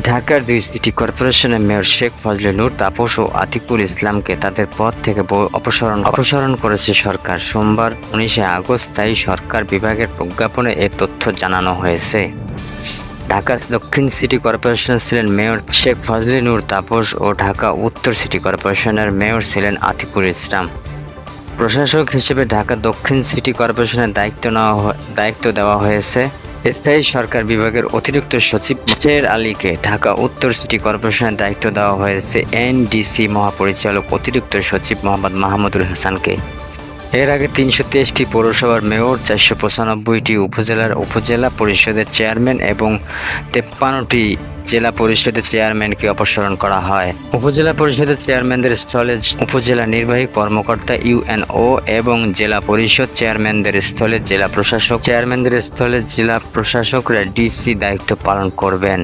ঢাকার দুই সিটি কর্পোরেশনের মেয়র শেখ ফজলে নূর, তাপস ও আতিকুল ইসলামকে তাদের পদ থেকে অপসারণ অপসারণ করেছে সরকার। সোমবার উনিশে আগস্ট তাই সরকার বিভাগের প্রজ্ঞাপনে এ তথ্য জানানো হয়েছে। ঢাকার দক্ষিণ সিটি কর্পোরেশন ছিলেন মেয়র শেখ ফজলে নূর, তাপস ও ঢাকা উত্তর সিটি কর্পোরেশনের মেয়র ছিলেন আতিকুল ইসলাম। প্রশাসক হিসেবে ঢাকা দক্ষিণ সিটি কর্পোরেশনের দায়িত্ব নেওয়া দায়িত্ব দেওয়া হয়েছে। স্থায়ী সরকার বিভাগের অতিরিক্ত সচিব শের আলীকে ঢাকা উত্তর সিটি কর্পোরেশনের দায়িত্ব দেওয়া হয়েছে এনডিসি মহাপরিচালক অতিরিক্ত সচিব মোহাম্মদ মাহমুদুল হাসানকে। এর আগে তিনশো তেইশটি পৌরসভার মেয়র, চারশো পঁচানব্বইটি উপজেলার উপজেলা পরিষদের চেয়ারম্যান এবং তেপ্পান্নটি জেলা পরিষদের চেয়ারম্যানকে অপসারণ করা হয়। উপজেলা পরিষদের চেয়ারম্যানদের স্থলে উপজেলা নির্বাহী কর্মকর্তা ইউএনও এবং জেলা পরিষদ চেয়ারম্যানদের স্থলে জেলা প্রশাসক। চেয়ারম্যানদের স্থলে জেলা প্রশাসকরা ডিসি দায়িত্ব পালন করবেন।